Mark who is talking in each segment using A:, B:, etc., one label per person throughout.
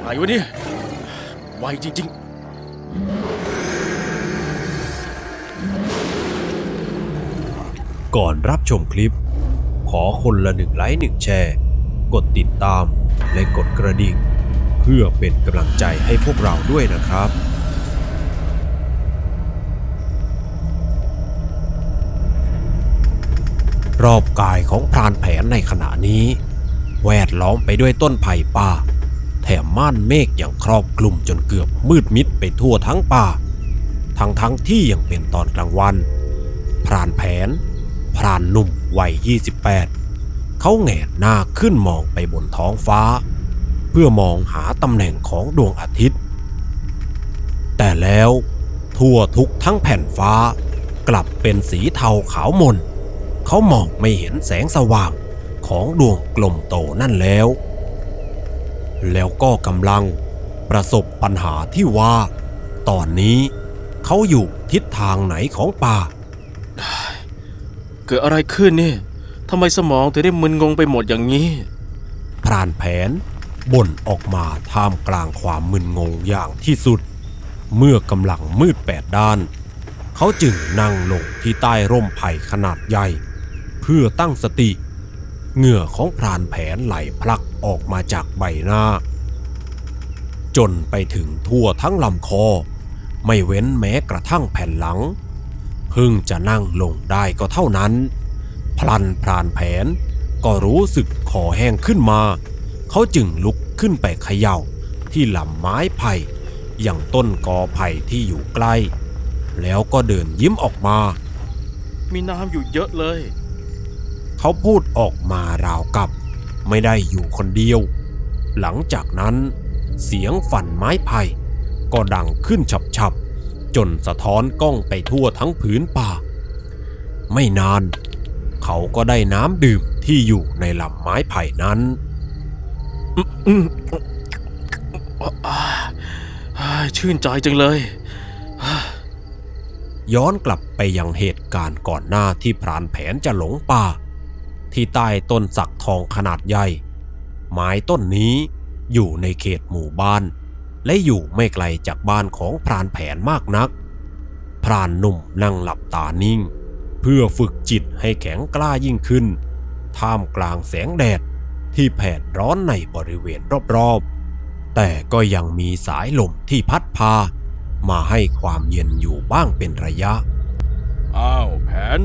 A: อะไรวะเนี่ยไวจริง ๆ
B: ก่อนรับชมคลิป ขอคนละหนึ่งไลค์หนึ่งแชร์ กดติดตามและกดกระดิ่ง เพื่อเป็นกำลังใจให้พวกเราด้วยนะครับ รอบกายของพรานแผนในขณะนี้ แวดล้อมไปด้วยต้นไผ่ป่า แถมม่านเมฆอย่างครอบคลุมจนเกือบมืดมิดไปทั่วทั้งป่า ทั้งทั้งที่ยังเป็นตอนกลางวัน พรานแผน พรานหนุ่มวัย 28 เขาแงนหน้าขึ้นมองไปบนท้องฟ้า เพื่อมองหาตำแหน่งของดวงอาทิตย์ แต่แล้วทั่วทุกทั้งแผ่นฟ้า กลับเป็นสีเทาขาวมน เขามองไม่เห็นแสงสว่างของดวงกลมโตนั่นแล้ว แล้วก็กำลังประสบปัญหาที่ว่า ตอนนี้เขาอยู่ทิศทางไหนของป่า
A: ๆเกิดอะไรขึ้นเนี่ยทำไมสมองถึงได้มึนงงไปหมดอย่างนี้
B: พรานแผนบ่นออกมาท่ามกลางความมึนงงอย่างที่สุด เมื่อกำลังมืดแปดด้าน เขาจึงนั่งลงที่ใต้ร่มไผ่ขนาดใหญ่ เพื่อตั้งสติ เหงื่อของพรานแผนไหลพลักออกมาจากใบหน้า จนไปถึงทั่วทั้งลำคอ ไม่เว้นแม้กระทั่งแผ่นหลัง เพิ่งจะนั่งลงได้ก็เท่านั้น พลันพรานแผนก็รู้สึกคอแห้งขึ้นมา เขาจึงลุกขึ้นไปเขย่าที่ลำไม้ไผ่อย่างต้นกอไผ่ที่อยู่ใกล้ แล้วก็เดินยิ้มออกมา
A: มีน้ำอยู่เยอะเลย
B: เขาพูดออกมาราวกับ ไม่ได้อยู่คนเดียว หลังจากนั้น เสียงฝันไม้ไผ่ก็ดังขึ้นฉับๆ จนสะท้อนกล้องไปทั่วทั้งผืนป่า ไม่นาน เขาก็ได้น้ำดื่มที่อยู่ในลำไม้ไผ่นั้น
A: ชื่นใจจังเลย
B: ย้อนกลับไปยังเหตุการณ์ก่อนหน้าที่พรานแผนจะหลงป่า ที่ใต้ต้นสักทองขนาดใหญ่ ไม้ต้นนี้อยู่ในเขตหมู่บ้าน และอยู่ไม่ไกลจากบ้านของพรานแผนมากนัก พรานหนุ่มนั่งหลับตานิ่ง เพื่อฝึกจิตให้แข็งกล้ายิ่งขึ้น ท่ามกลางแสงแดดที่แผดร้อนในบริเวณรอบๆ แต่ก็ยังมีสายลมที่พัดพา มาให้ความเย็นอยู่บ้างเป็นระยะ
A: อ้าวแผน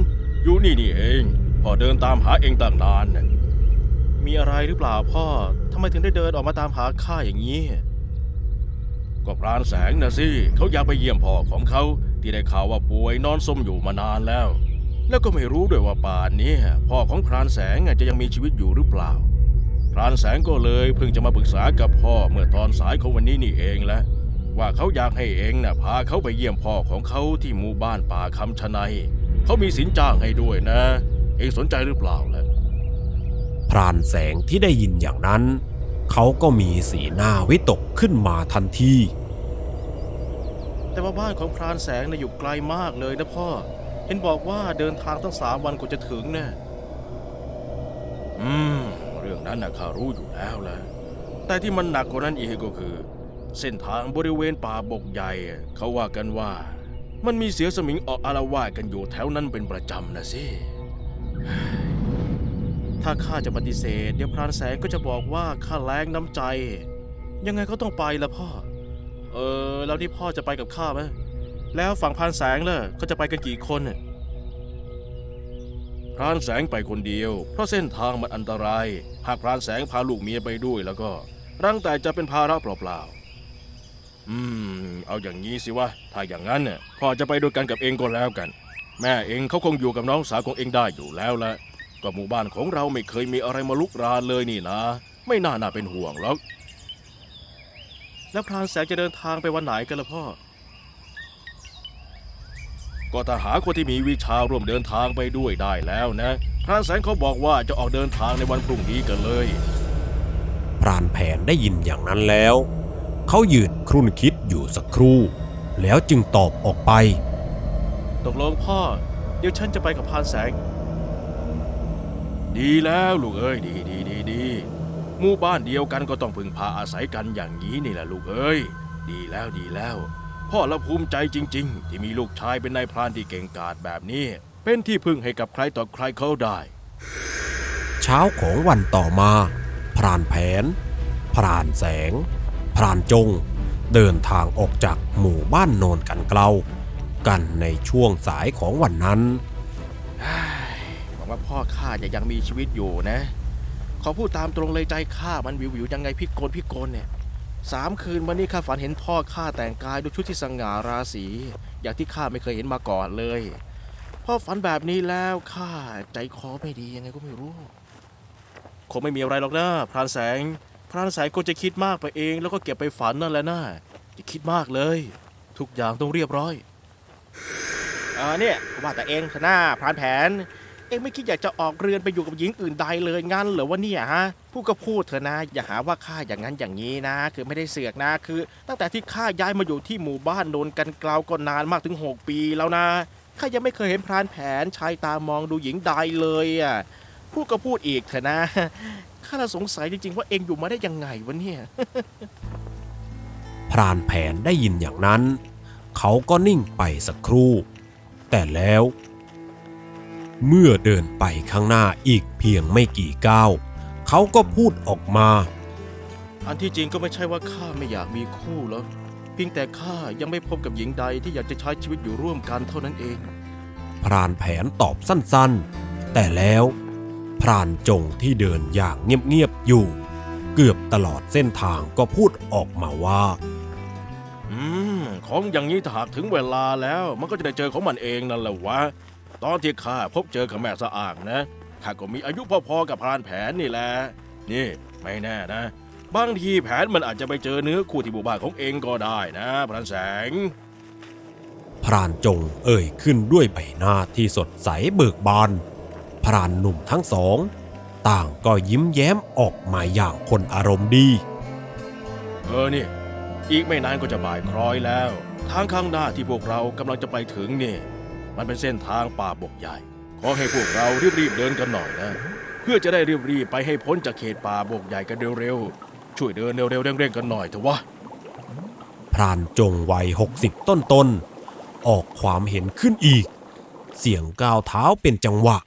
A: อยู่นี่นี่เอง พ่อเดินตามหาเองตั้งนานน่ะมีอะไรหรือเปล่าพ่อทำไมถึงได้เดินออกมาตามหาข้าอย่างนี้ ก็พรานแสงนะสิเขาอยากไปเยี่ยมพ่อของเขาที่ได้ข่าวว่าป่วยนอนสมอยู่มานานแล้ว แล้วก็ไม่รู้ด้วยว่าป่านนี้พ่อของพรานแสงจะยังมีชีวิตอยู่หรือเปล่า พรานแสงก็เลยเพิ่งจะมาปรึกษากับพ่อเมื่อตอนสายของวันนี้นี่เองแหละว่าเขาอยากให้เองน่ะพาเขาไปเยี่ยมพ่อของเขาที่หมู่บ้านป่าคำชะไนเขามีสินจ้างให้ด้วยนะ เองสนใจหรือเปล่าล่ะ
B: พรานแสงที่ได้ยินอย่างนั้น เขาก็มีสีหน้าวิตกขึ้นมาทันที
A: แต่ว่าบ้านของพรานแสงน่ะอยู่ไกลมากเลยนะพ่อ เห็นบอกว่าเดินทางตั้งสามวันกว่าจะถึงนะอืม เรื่องนั้นนะข้ารู้อยู่แล้วแหละแต่ที่มันหนักกว่านั้นอีกก็คือ เส้นทางบริเวณป่าบกใหญ่ เขาว่ากันว่า มันมีเสือสมิงออกอารวาสกันอยู่แถวนั้นเป็นประจำนะสิ ถ้าข้าจะปฏิเสธ เดี๋ยวพรานแสงก็จะบอกว่าข้าแรงน้ำใจ ยังไงก็ต้องไปละพ่อ เออ แล้วนี่พ่อจะไปกับข้าไหมแล้วฝั่งพรานแสงล่ะเขาจะไปกันกี่คนน่ะพรานแสงไปคนเดียว เพราะเส้นทางมันอันตราย หากพรานแสงพาลูกเมียไปด้วยแล้วก็รังแต่จะเป็นภาระเปล่าๆ อืม เอาอย่างนี้สิวะ ถ้าอย่างนั้นน่ะพ่อจะไปด้วยกันกับเองก็แล้วกัน แม่เองเขาคงอยู่กับน้องสาวของเองได้อยู่แล้วละก็หมู่บ้านของเราไม่เคยมีอะไรมาลุกรานเลยนี่นะ ไม่น่าน่าเป็นห่วงหรอกแล้วพรานแสงจะเดินทางไปวันไหนกันล่ะพ่อ ก็ถ้าหาคนที่มีวิชาร่วมเดินทางไปด้วยได้แล้วนะ พรานแสงเขาบอกว่าจะออกเดินทางในวันพรุ่งนี้กันเลย
B: พรานแผนได้ยินอย่างนั้นแล้ว เขายืนครุ่นคิดอยู่สักครู่ แล้วจึงตอบออกไป
A: ตกลงพ่อ เดี๋ยวฉันจะไปกับพรานแสง ดีแล้วลูกเอ้ย ดีดีดีดีหมู่บ้านเดียวกันก็ต้องพึ่งพาอาศัยกันอย่างนี้นี่แหละลูกเอ้ย ดีแล้วดีแล้ว พ่อละภูมิใจจริง ๆ ที่มีลูกชายเป็นนายพรานที่เก่งกาจแบบนี้ เป็นที่พึ่งให้กับใครต่อใครเขาได้
B: เช้าของวันต่อมา พรานแผน พรานแสง พรานจง เดินทางออกจากหมู่บ้านโนนกันเกลา กันในช่วงสายของวันนั้น
A: หวังว่าพ่อข้าจะยังมีชีวิตอยู่นะ ขอพูดตามตรงเลยใจข้ามันวิววิวๆยังไงพี่โกนพี่โกนเนี่ยสามคืนวันนี้ข้าฝันเห็นพ่อข้าแต่งกายด้วยชุดที่สง่าราศีอย่างที่ข้าไม่เคยเห็นมาก่อนเลยพ่อฝันแบบนี้แล้วข้าใจคอไม่ดียังไงก็ไม่รู้คงไม่มีอะไรหรอกนะพรานแสง พรานแสงก็จะคิดมากไปเอง แล้วก็เก็บไปฝันนั่นแหละนะจะคิดมากเลย ทุกอย่างต้องเรียบร้อย เอ่าเนี่ยว่าแต่เองเถอะนะพรานแผน เองไม่คิดอยากจะออกเรือนไปอยู่กับหญิงอื่นใดเลยงั้นเหรือวะเนี่ยฮะพูดก็พูดเถอะนะ อย่าหาว่าข้าอย่างนั้นอย่างนี้นะ คือไม่ได้เสือกนะคือ ตั้งแต่ที่ข้าย้ายมาอยู่ที่หมู่บ้านโนนกันเกลาก็นานมากถึง 6 ปีแล้วนะข้ายังไม่เคยเห็นพรานแผนชายตามองดูหญิงใดเลยอะพูดก็พูดอีกเถอะนะข้าละสงสัยจริงๆว่าเองอยู่มาได้ยังไงวะเนี่ย
B: พรานแผนได้ยินอย่างนั้น เขาก็นิ่งไปสักครู่ แต่แล้ว เมื่อเดินไปข้างหน้าอีกเพียงไม่กี่ก้าวเขาก็พูดออกมา
A: อันที่จริงก็ไม่ใช่ว่าข้าไม่อยากมีคู่หรอกเพียงแต่ข้ายังไม่พบกับหญิงใดที่อยากจะใช้ชีวิตอยู่ร่วมกันเท่านั้นเอง
B: พรานแผนตอบสั้นๆ แต่แล้ว พรานจงที่เดินอย่างเงียบๆอยู่ เกือบตลอดเส้นทางก็พูดออกมาว่า
A: อืม ของอย่างนี้ถ้าหากถึงเวลาแล้ว มันก็จะได้เจอของมันเองนั่นแหละวะ ตอนที่ข้าพบเจอกับแม่สะอ่างนะข้าก็มีอายุพอๆกับพรานแผนนี่แหละ นี่ไม่แน่นะ บางทีแผนมันอาจจะไปเจอเนื้อคู่ที่หมู่บ้านของเองก็ได้นะพรานแสง
B: พรานจงเอ่ยขึ้นด้วยใบหน้าที่สดใสเบิกบาน พรานหนุ่มทั้งสอง ต่างก็ยิ้มแย้มออกมาอย่างคนอารมณ์ดี
A: เออนี่ อีกไม่นานก็จะบ่ายคล้อยแล้ว ทางข้างหน้าที่พวกเรากำลังจะไปถึงนี่มันเป็นเส้นทางป่าบกใหญ่ ขอให้พวกเรารีบๆเดินกันหน่อยนะ เพื่อจะได้รีบๆไปให้พ้นจากเขตป่าบกใหญ่กันเร็วๆ ช่วยเดินเร็วๆเร่งๆกันหน่อยเถอะวะ
B: พรานจงวัยหกสิบต้นๆออกความเห็นขึ้นอีก เสียงก้าวเท้าเป็นจังหวะ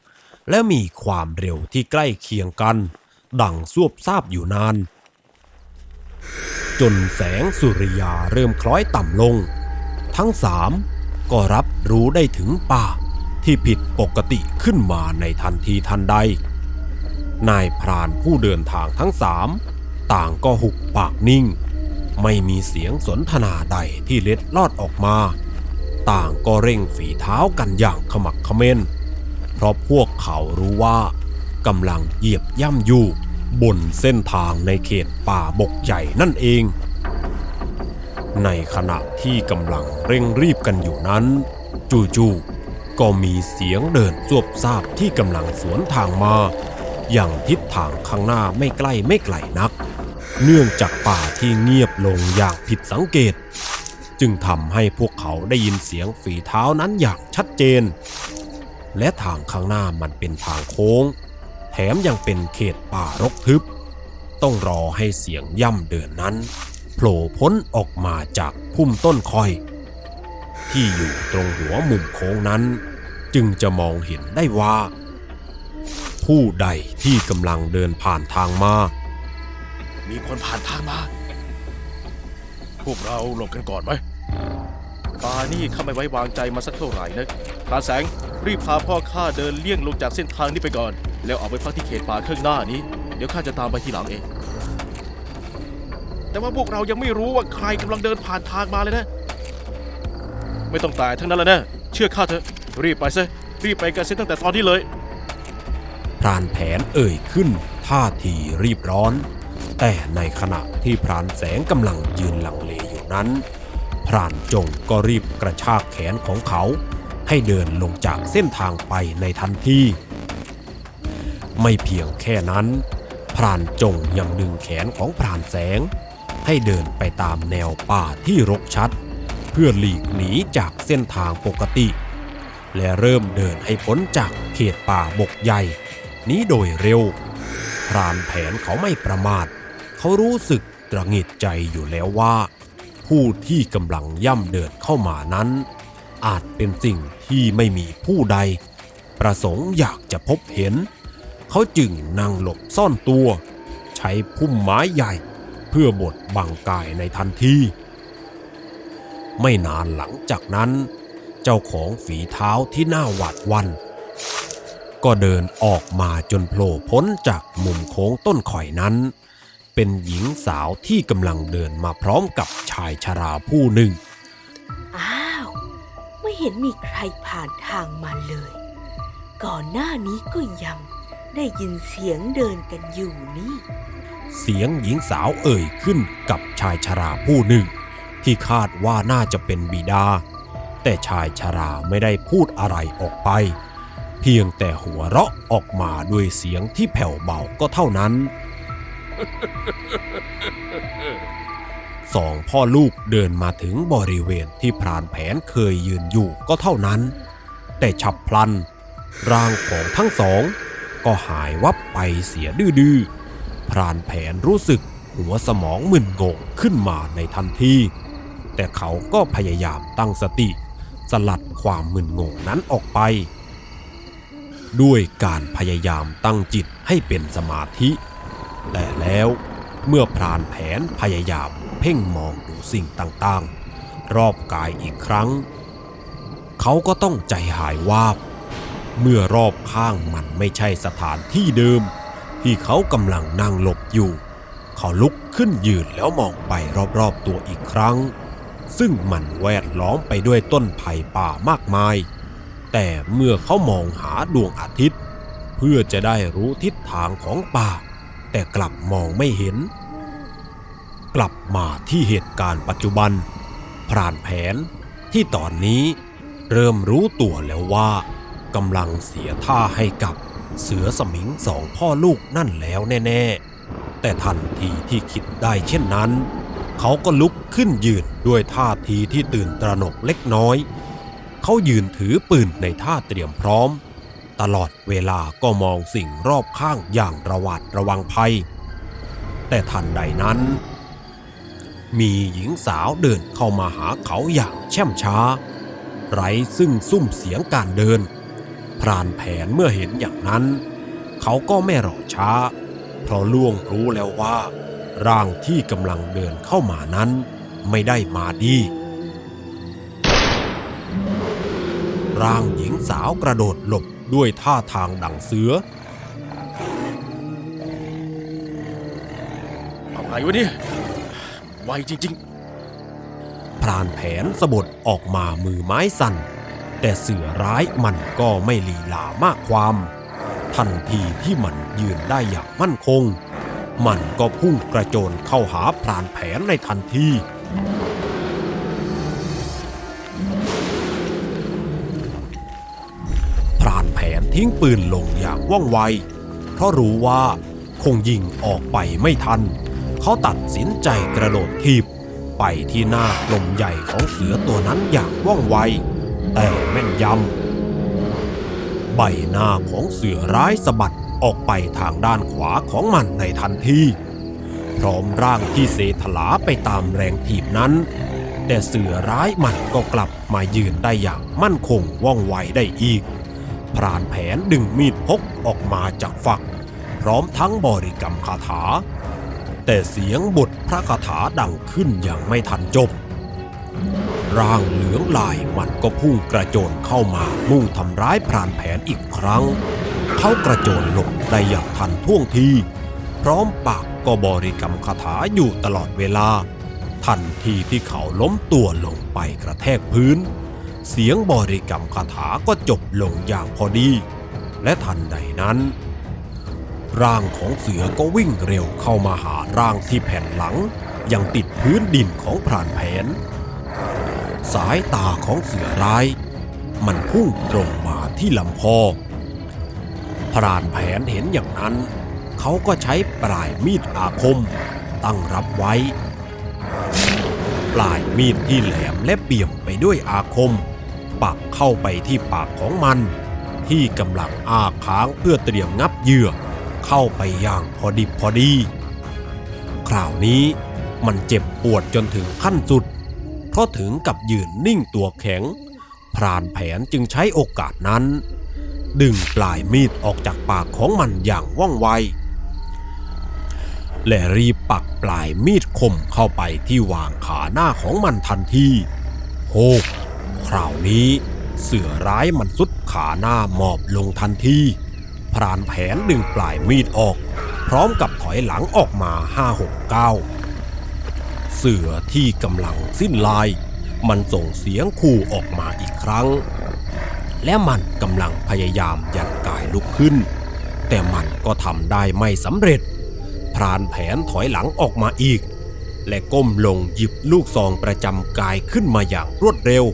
B: และมีความเร็วที่ใกล้เคียงกัน ดังซวบซาบอยู่นาน จนแสงสุริยาเริ่มคล้อยต่ำลง ทั้งสามก็รับรู้ได้ถึงป่าที่ผิดปกติขึ้นมาในทันทีทันใด นายพรานผู้เดินทางทั้งสามต่างก็หุบปากนิ่ง ไม่มีเสียงสนทนาใดที่เล็ดลอดออกมา ต่างก็เร่งฝีเท้ากันอย่างขมักเขม้น เพราะพวกเขารู้ว่ากำลังเหยียบย่ำอยู่ บนเส้นทางในเขตป่าบกใหญ่นั่นเอง ในขณะที่กำลังเร่งรีบกันอยู่นั้น จู่ๆก็มีเสียงเดินสวบซาบที่กำลังสวนทางมา อย่างทิศทางข้างหน้าไม่ใกล้ไม่ไกลนัก เนื่องจากป่าที่เงียบลงอย่างผิดสังเกต จึงทำให้พวกเขาได้ยินเสียงฝีเท้านั้นอย่างชัดเจน และทางข้างหน้ามันเป็นทางโค้ง มยังเป็นเขตป่ารกทึบ ต้องรอให้เสียงย่ำเดินนั้นโผล่พ้นออกมาจากพุ่มต้นคอย ที่อยู่ตรงหัวมุมโค้งนั้น จึงจะมองเห็นได้ว่า ผู้ใดที่กำลังเดินผ่านทางมา
A: มีคนผ่านทางมา พวกเราหลบกันก่อนไหมป่านี่ข้าไม่ไว้วางใจมาสักเท่าไหร่นะพราแสง รีบพาพ่อข้าเดินเลี่ยงลงจากเส้นทางนี้ไปก่อน แล้วออกไปพักที่เขตป่าข้างหน้านี้ เดี๋ยวข้าจะตามไปทีหลังเอง แต่ว่าพวกเรายังไม่รู้ว่าใครกำลังเดินผ่านทางมาเลยนะ ไม่ต้องตายทั้งนั้นแล้วนะ เชื่อข้าเถอะ รีบไปซะ รีบไปกันเสียตั้งแต่ตอนนี้เลย
B: พรานแผนเอ่ยขึ้น ท่าทีรีบร้อน แต่ในขณะที่พรานแสงกำลังยืนหลังเลอยู่นั้น พรานจงก็รีบกระชากแขนของเขา ให้เดินลงจากเส้นทางไปในทันที ไม่เพียงแค่นั้น พรานจงยังดึงแขนของพรานแสง ให้เดินไปตามแนวป่าที่รกชัด เพื่อหลีกหนีจากเส้นทางปกติ และเริ่มเดินให้พ้นจากเขตป่าบกใหญ่ นี้โดยเร็ว พรานแผนเขาไม่ประมาท เขารู้สึกตระหงิดใจอยู่แล้วว่า ผู้ที่กำลังย่ำเดินเข้ามานั้น อาจเป็นสิ่งที่ไม่มีผู้ใด ประสงค์อยากจะพบเห็น เขาจึงนั่งหลบซ่อนตัว ใช้พุ่มไม้ใหญ่ เพื่อบดบังกายในทันทีไม่นานหลังจากนั้น เจ้าของฝีเท้าที่น่าหวาดวัน ก็เดินออกมาจนโผล่พ้นจากมุมโค้งต้นข่อยนั้น เป็นหญิงสาวที่กำลังเดินมาพร้อมกับชายชราผู้หนึ่ง
C: อ้า เห็นมีใครผ่านทางมาเลย ก่อนหน้านี้ก็ยังได้ยินเสียงเดินกันอยู่นี่
B: เสียงหญิงสาวเอ่ยขึ้นกับชายชราผู้หนึ่ง ที่คาดว่าน่าจะเป็นบิดา แต่ชายชราไม่ได้พูดอะไรออกไป เพียงแต่หัวเราะออกมาด้วยเสียงที่แผ่วเบาก็เท่านั้น สองพ่อลูกเดินมาถึงบริเวณที่พรานแผนเคยยืนอยู่ก็เท่านั้น แต่ฉับพลัน ร่างของทั้งสอง ก็หายวับไปเสียดื้อพรานแผนรู้สึกหัวสมองมึนงงขึ้นมาในทันทีแต่เขาก็พยายามตั้งสติ สลัดความมึนงงนั้นออกไป ด้วยการพยายามตั้งจิตให้เป็นสมาธิ แต่แล้วเมื่อพรานแผนพยายาม เพ่งมองดูสิ่งต่างๆ รอบกายอีกครั้ง เขาก็ต้องใจหายวาบ เมื่อรอบข้างมันไม่ใช่สถานที่เดิม ที่เขากำลังนั่งหลบอยู่ เขาลุกขึ้นยืนแล้วมองไปรอบๆตัวอีกครั้ง ซึ่งมันแวดล้อมไปด้วยต้นไผ่ป่ามากมาย แต่เมื่อเขามองหาดวงอาทิตย์ เพื่อจะได้รู้ทิศทางของป่า แต่กลับมองไม่เห็น กลับมาที่เหตุการณ์ปัจจุบัน พรานแผนที่ตอนนี้เริ่มรู้ตัวแล้วว่ากำลังเสียท่าให้กับเสือสมิงสองพ่อลูกนั่นแล้วแน่ๆ แต่ทันทีที่คิดได้เช่นนั้น เขาก็ลุกขึ้นยืนด้วยท่าทีที่ตื่นตระหนกเล็กน้อย เขายืนถือปืนในท่าเตรียมพร้อม ตลอดเวลาก็มองสิ่งรอบข้างอย่างระหวาดระวังภัย แต่ทันใดนั้น มีหญิงสาวเดินเข้ามาหาเขาอย่างแช่มช้า ไร้ซึ่งซุ่มเสียงการเดิน พรานแผนเมื่อเห็นอย่างนั้น เขาก็ไม่รอช้า เพราะล่วงรู้แล้วว่า ร่างที่กำลังเดินเข้ามานั้นไม่ได้มาดีร่างหญิงสาวกระโดดหลบด้วยท่าทางดังเสือ
A: อะไรวะเนี่ย ไวจริง
B: พรานแผนสะบดออกมามือไม้สั่น แต่เสือร้ายมันก็ไม่ลีลามากความ ทันทีที่มันยืนได้อย่างมั่นคง มันก็พุ่งกระโจนเข้าหาพรานแผนในทันทีพรานแผนทิ้งปืนลงอย่างว่องไว เพราะรู้ว่าคงยิงออกไปไม่ทัน เขาตัดสินใจกระโดดทีบ ไปที่หน้ากลมใหญ่ของเสือตัวนั้นอย่างว่องไว แต่แม่นยำ ใบหน้าของเสือร้ายสะบัดออกไปทางด้านขวาของมันในทันทีพร้อมร่างที่เสถลาไปตามแรงถีบนั้น แต่เสือร้ายมันก็กลับมายืนได้อย่างมั่นคงว่องไวได้อีก พรานแผนดึงมีดพกออกมาจากฝัก พร้อมทั้งบริกรรมคาถา แต่เสียงบทพระคาถาดังขึ้นอย่างไม่ทันจบ ร่างเหลืองลายมันก็พุ่งกระโจนเข้ามามุ่งทำร้ายพรานแผนอีกครั้ง เขากระโจนหลบได้อย่างทันท่วงที พร้อมปากก็บริกรรมคาถาอยู่ตลอดเวลา ทันทีที่เขาล้มตัวลงไปกระแทกพื้น เสียงบริกรรมคาถาก็จบลงอย่างพอดี และทันใดนั้น ร่างของเสือก็วิ่งเร็วเข้ามาหาร่างที่แผ่นหลัง ยังติดพื้นดินของพรานแผน สายตาของเสือร้าย มันพุ่งตรงมาที่ลำคอพรานแผนเห็นอย่างนั้น เขาก็ใช้ปลายมีดอาคม ตั้งรับไว้ ปลายมีดที่แหลมและเปี่ยมไปด้วยอาคม ปักเข้าไปที่ปากของมัน ที่กำลังอ้าค้างเพื่อเตรียมงับเหยื่อ เข้าไปอย่างพอดิบพอดี คราวนี้มันเจ็บปวดจนถึงขั้นสุด เพราะถึงกับยืนนิ่งตัวแข็ง พรานแผนจึงใช้โอกาสนั้น ดึงปลายมีดออกจากปากของมันอย่างว่องไว และรีบปักปลายมีดคมเข้าไปที่วางขาหน้าของมันทันทีโฮคราวนี้เสือร้ายมันสุดขาหน้าหมอบลงทันที พรานแผนดึงปลายมีดออก พร้อมกับถอยหลังออกมาห้าหกเก้าเสือที่กำลังสิ้นลาย มันส่งเสียงขู่ออกมาอีกครั้ง และมันกำลังพยายามยันกายลุกขึ้น แต่มันก็ทำได้ไม่สำเร็จ พรานแผนถอยหลังออกมาอีก และก้มลงหยิบลูกซองประจำกายขึ้นมาอย่างรวดเร็ว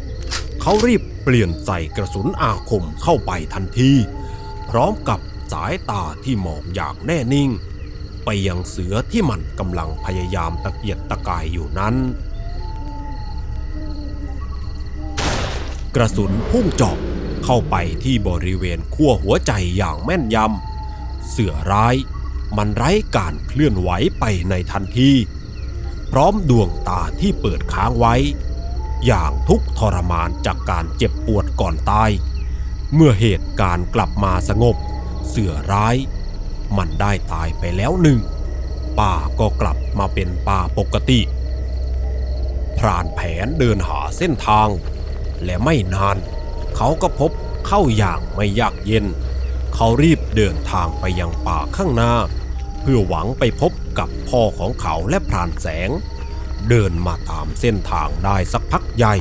B: เขารีบเปลี่ยนใส่กระสุนอาคมเข้าไปทันที ร้อมกับสายตาที่มองอย่างแน่นิ่ง ไปยังเสือที่มันกำลังพยายามตะเกียกตะกายอยู่นั้น กระสุนพุ่งเจาะเข้าไปที่บริเวณขั้วหัวใจอย่างแม่นยำเสือร้าย มันไร้การเคลื่อนไหวไปในทันทีพร้อมดวงตาที่เปิดค้างไว้ อย่างทุกทรมานจากการเจ็บปวดก่อนตาย เมื่อเหตุการณ์กลับมาสงบ เสือร้าย มันได้ตายไปแล้วหนึ่ง ป่าก็กลับมาเป็นป่าปกติ พรานแผนเดินหาเส้นทาง และไม่นาน เขาก็พบเข้าอย่างไม่ยากเย็น เขารีบเดินทางไปยังป่าข้างหน้า เพื่อหวังไปพบกับพ่อของเขาและพรานแสง เดินมาตามเส้นทางได้สักพักใหญ่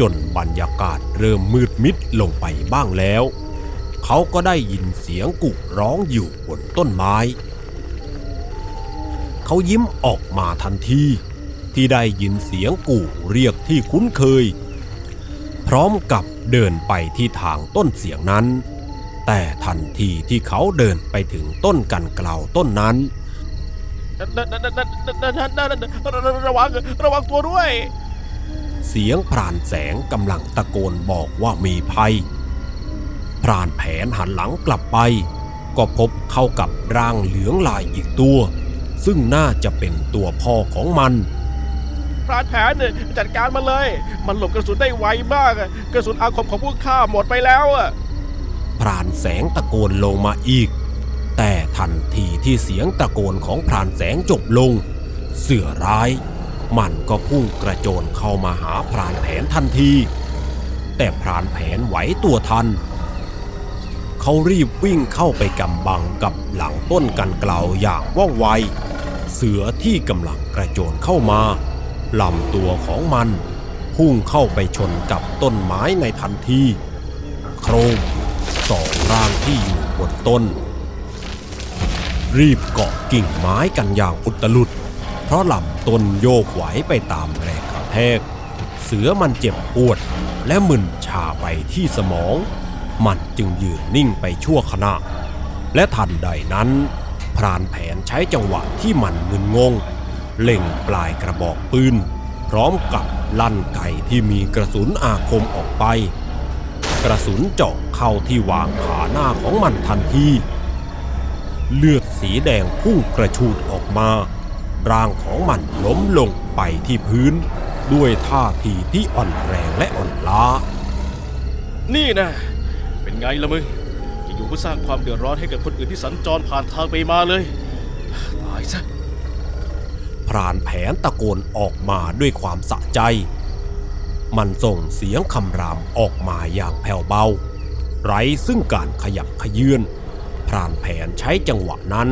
B: จนบรรยากาศเริ่มมืดมิดลงไปบ้างแล้ว เขาก็ได้ยินเสียงกุร้องอยู่บนต้นไม้ เขายิ้มออกมาทันที ที่ได้ยินเสียงกู่เรียกที่คุ้นเคย พร้อมกับเดินไปที่ทางต้นเสียงนั้น แต่ทันทีที่เขาเดินไปถึงต้นกันเกลาต้นนั้น
A: ระวังระวังตัวด้วย
B: เสียงพรานแสงกำลังตะโกนบอกว่ามีภัย พรานแผนหันหลังกลับไป ก็พบเข้ากับร่างเหลืองลายอีกตัว ซึ่งน่าจะเป็นตัวพ่อของมัน
A: พรานแผนเนี่ยจัดการมันเลย มันหลบกระสุนได้ไวมากอะกระสุนอาคมของพวกข้าหมดไปแล้วอะ
B: พรานแสงตะโกนลงมาอีก แต่ทันทีที่เสียงตะโกนของพรานแสงจบลง เสือร้าย มันก็พุ่งกระโจนเข้ามาหาพรานแผนทันที แต่พรานแผนไหวตัวทัน เขารีบวิ่งเข้าไปกำบังกับหลังต้นกันเกลาอย่างว่องไว เสือที่กำลังกระโจนเข้ามาลำตัวของมันพุ่งเข้าไปชนกับต้นไม้ในทันที โครมสองร่างที่อยู่บนต้น รีบเกาะกิ่งไม้กันอย่างอุตลุด เพราะลำต้นโยกไหวไปตามแรงกระแทก เสือมันเจ็บปวดและมึนชาไปที่สมอง มันจึงยืนนิ่งไปชั่วขณะ และทันใดนั้น พรานแผนใช้จังหวะที่มันมึนงง เล็งปลายกระบอกปืน พร้อมกับลั่นไก่ที่มีกระสุนอาคมออกไป กระสุนเจาะเข้าที่วางขาหน้าของมันทันทีเลือดสีแดงพุ่งกระชูดออกมา ร่างของมันล้มลงไปที่พื้น ด้วยท่าทีที่อ่อนแรงและอ่อนล้า
A: นี่นะ เป็นไงละมึงอยู่ๆก็สร้างความเดือดร้อนให้กับคนอื่นที่สัญจรผ่านทางไปมาเลย ตายซะ
B: พรานแผนตะโกนออกมาด้วยความสะใจ มันส่งเสียงคำรามออกมาอย่างแผ่วเบา ไร้ซึ่งการขยับขยื่นพรานแผนใช้จังหวะนั้น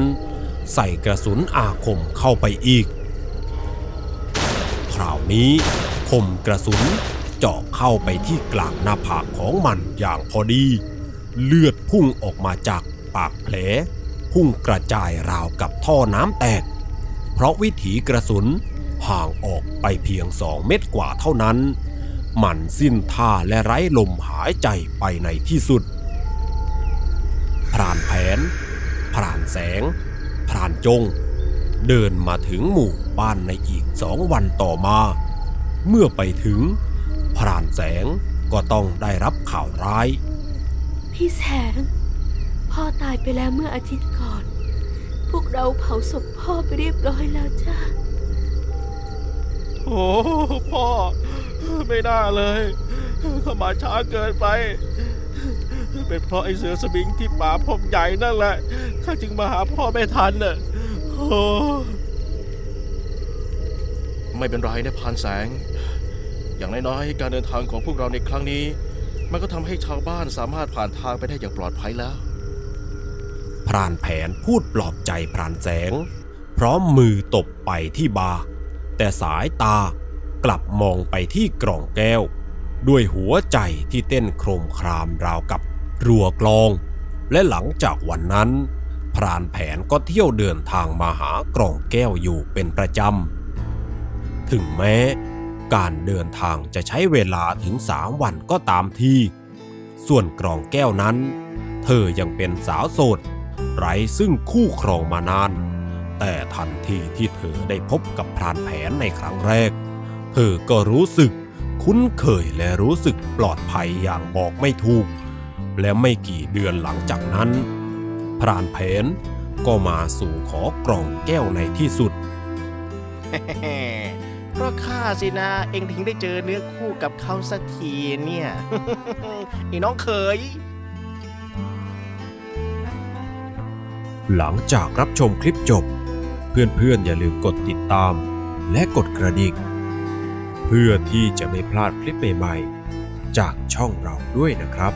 B: ใส่กระสุนอาคมเข้าไปอีก คราวนี้คมกระสุนเจาะเข้าไปที่กลางหน้าผากของมันอย่างพอดี เลือดพุ่งออกมาจากปากแผล พุ่งกระจายราวกับท่อน้ำแตก เพราะวิถีกระสุนห่างออกไปเพียงสองเมตรกว่าเท่านั้น มันสิ้นท่าและไร้ลมหายใจไปในที่สุดพรานแผนพรานแสง พรานจง เดินมาถึงหมู่บ้านในอีกสองวันต่อมา เมื่อไปถึง พรานแสงก็ต้องได้รับข่าวร้าย
C: พี่แสง พ่อตายไปแล้วเมื่ออาทิตย์ก่อน พวกเราเผาศพพ่อไปเรียบร้อยแล้วจ้า
A: โอ้พ่อ ไม่น่าเลยเข้ามาช้าเกินไป เป็นเพราะไอ้เสือสมิงที่ป่าพบใหญ่นั่นแหละ ข้าจึงมาหาพ่อไม่ทันน่ะโอ้ไม่เป็นไรนะพานแสง อย่างน้อยๆการเดินทางของพวกเราในครั้งนี้ มันก็ทำให้ชาวบ้านสามารถผ่านทางไปได้อย่างปลอดภัยแล้ว
B: พรานแผนพูดปลอบใจพรานแสง พร้อมมือตบไปที่บา แต่สายตากลับมองไปที่กล่องแก้ว ด้วยหัวใจที่เต้นโครมครามราวกับ รัวกลอง และหลังจากวันนั้น พรานแผนก็เที่ยวเดินทางมาหากล่องแก้วอยู่เป็นประจำ ถึงแม้ การเดินทางจะใช้เวลาถึงสามวันก็ตามทีส่วนกล่องแก้วนั้น เธอยังเป็นสาวโสด ไร้ซึ่งคู่ครองมานาน แต่ทันทีที่เธอได้พบกับพรานแผนในครั้งแรก เธอก็รู้สึกคุ้นเคยและรู้สึกปลอดภัยอย่างบอกไม่ถูก และไม่กี่เดือนหลังจากนั้น พรานแผนก็มาสู่ขอกล่องแก้วในที่สุด
D: เพราะข้าสินะ เองถึงได้เจอเนื้อคู่กับเขาสักทีเนี่ยไอ้น้องเขย
B: หลังจากรับชมคลิปจบ เพื่อนๆอย่าลืมกดติดตาม และกดกระดิ่ง เพื่อที่จะไม่พลาดคลิปใหม่ๆ จากช่องเราด้วยนะครับ